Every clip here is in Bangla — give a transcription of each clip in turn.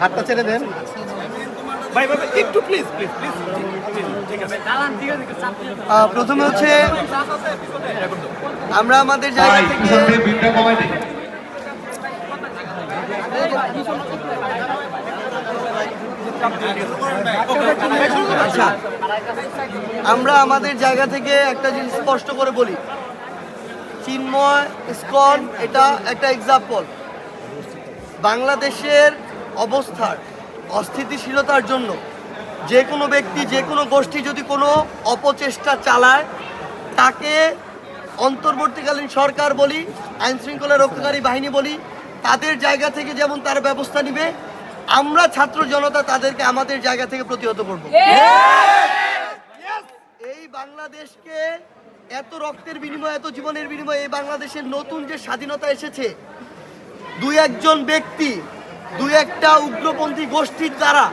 হাতটা ছেড়ে দেন। ভাই ভাই ভাই, একটু প্লিজ প্লিজ প্লিজ ঠিক আছে। আহ, প্রথমে হচ্ছে আমরা আমাদের জায়গা থেকে আচ্ছা আমরা আমাদের জায়গা থেকে একটা জিনিস স্পষ্ট করে বলি। চিন্ময় ইসকন এটা একটা এক্সাম্পল বাংলাদেশের অবস্থার অস্থিতিশীলতার জন্য যে কোনো ব্যক্তি যে কোনো গোষ্ঠী যদি কোনো অপচেষ্টা চালায় তাকে অন্তর্বর্তীকালীন সরকার বলি আইন শৃঙ্খলা রক্ষাকারী বাহিনী বলি তাদের জায়গা থেকে যেমন তার ব্যবস্থা নিবে আমরা ছাত্র জনতা তাদেরকে আমাদের জায়গা থেকে প্রতিহত করব। এই বাংলাদেশকে এত রক্তের বিনিময়ে এত জীবনের বিনিময়ে এই বাংলাদেশের নতুন যে স্বাধীনতা এসেছে দুই একজন ব্যক্তি দুই একটা উগ্রপন্থী গোষ্ঠীর দ্বারা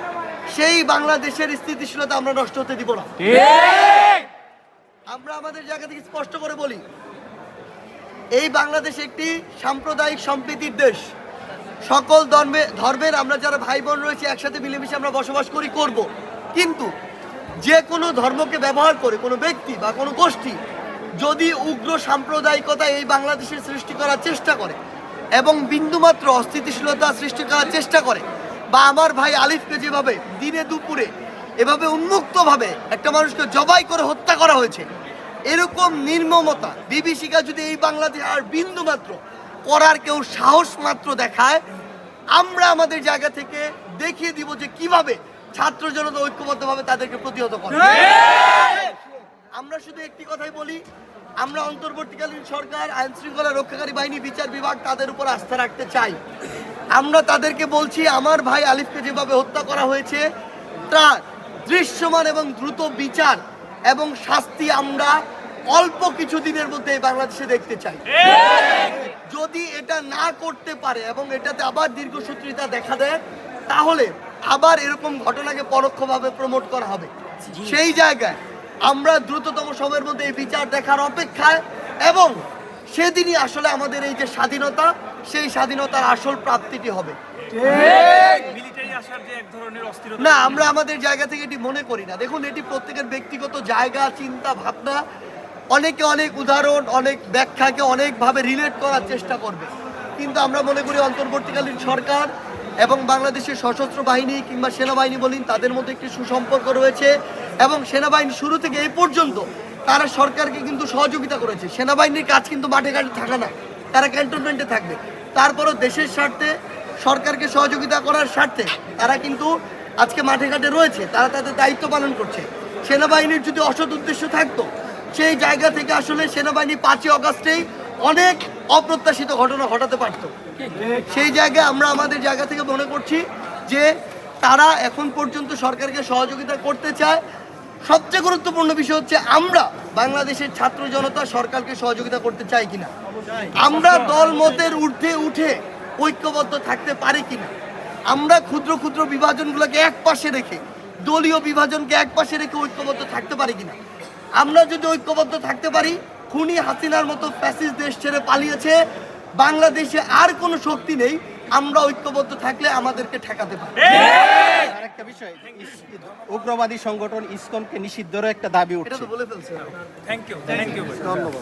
সেই বাংলাদেশের স্থিতিশীলতা আমরা নষ্ট হতে দিব না। আমরা আমাদের জায়গা থেকে স্পষ্ট করে বলি এই বাংলাদেশ একটি সাম্প্রদায়িক সম্প্রীতির দেশ। সকল ধর্মে ধর্মের আমরা যারা ভাই বোন রয়েছে একসাথে মিলেমিশে আমরা বসবাস করি করব। কিন্তু যে কোনো ধর্মকে ব্যবহার করে কোনো ব্যক্তি বা কোনো গোষ্ঠী যদি উগ্র সাম্প্রদায়িকতা এই বাংলাদেশের সৃষ্টি করার চেষ্টা করে এবং বিন্দুমাত্র অস্থিতিশীলতা সৃষ্টি করার চেষ্টা করে। বা আমার ভাই আলিফকে যেভাবে দিনে দুপুরে এভাবে উন্মুক্তভাবে একটা মানুষকে জবাই করে হত্যা করা হয়েছে, এরকম নির্মমতা বিভীষিকা যদি এই বাংলাদেশ আর বিন্দুমাত্র করার কেউ সাহস মাত্র দেখায়, আমরা আমাদের জায়গা থেকে দেখিয়ে দিব যে কীভাবে ছাত্র জনতা ঐক্যবদ্ধভাবে তাদেরকে প্রতিহত করে। একটি কথাই বলি আমরা অন্তর্বর্তীকালীন সরকার আইন শৃঙ্খলা রক্ষাকারী বাহিনী বিচার বিভাগ তাদের উপর আস্থা রাখতে চাই। আমরা তাদেরকে বলছি আমার ভাই আলিফকে যেভাবে হত্যা করা হয়েছে তার দৃশ্যমান এবং দ্রুত বিচার এবং শাস্তি আমরা অল্প কিছু দিনের মধ্যে বাংলাদেশে দেখতে চাই। যদি এটা না করতে পারে এবং এটাতে আবার দীর্ঘসূত্রিতা দেখা দেয় তাহলে আবার এরকম ঘটনাকে পরোক্ষভাবে প্রমোট করা হবে। সেই জায়গায় আমরা দ্রুততম সময়ের মধ্যে এই বিচার দেখার অপেক্ষায় এবং সেদিনই আসলে আমাদের এই যে স্বাধীনতা সেই স্বাধীনতার আসল প্রাপ্তিটি হবে। মিলিটারি আসার যে এক ধরনের অস্থিরতা না আমরা আমাদের জায়গা থেকে এটি মনে করি না। দেখুন এটি প্রত্যেকের ব্যক্তিগত জায়গা চিন্তা ভাবনা। অনেকে অনেক উদাহরণ অনেক ব্যাখ্যাকে অনেকভাবে রিলেট করার চেষ্টা করবে। কিন্তু আমরা মনে করি অন্তর্বর্তীকালীন সরকার এবং বাংলাদেশের সশস্ত্র বাহিনী কিংবা সেনাবাহিনী বলিন, তাদের মধ্যে একটি সুসম্পর্ক রয়েছে এবং সেনাবাহিনী শুরু থেকে এই পর্যন্ত তারা সরকারকে কিন্তু সহযোগিতা করেছে। সেনাবাহিনীর কাজ কিন্তু মাঠে ঘাটে থাকা না, তারা ক্যান্টনমেন্টে থাকবে। তারপরও দেশের স্বার্থে, সরকারকে সহযোগিতা করার স্বার্থে তারা কিন্তু আজকে মাঠে ঘাটে রয়েছে, তারা তাদের দায়িত্ব পালন করছে। সেনাবাহিনীর যদি অসৎ উদ্দেশ্য থাকতো, সেই জায়গা থেকে আসলে সেনাবাহিনী পাঁচই অগাস্টেই অনেক অপ্রত্যাশিত ঘটনা ঘটাতে পারতো। সেই জায়গায় আমরা আমাদের জায়গা থেকে মনে করছি যে তারা এখন পর্যন্ত সরকারকে সহযোগিতা করতে চায়। সবচেয়ে গুরুত্বপূর্ণ বিষয় হচ্ছে আমরা বাংলাদেশের ছাত্র জনতা সরকারকে সহযোগিতা করতে চাই কিনা। আমরা দল মতের ঊর্ধ্বে উঠে ঐক্যবদ্ধ থাকতে পারি কিনা। আমরা ক্ষুদ্র ক্ষুদ্র বিভাজনগুলোকে এক পাশে রেখে, দলীয় বিভাজনকে এক পাশে রেখে ঐক্যবদ্ধ থাকতে পারি কিনা। আমরা যদি ঐক্যবদ্ধ থাকতে পারি খুনি হাসিনার মতো ফ্যাসিস দেশ ছেড়ে পালিয়েছে। বাংলাদেশে আর কোনো শক্তি নেই। আমরা ঐক্যবদ্ধ থাকলে আমাদেরকে ঠেকাতে পারি আরেকটা বিষয় উগ্রবাদী সংগঠন ইসকনকে নিষিদ্ধর একটা দাবি এটা উঠছে। তো বলে ফেলছে। থ্যাংক ইউ থ্যাংক ইউ ধন্যবাদ।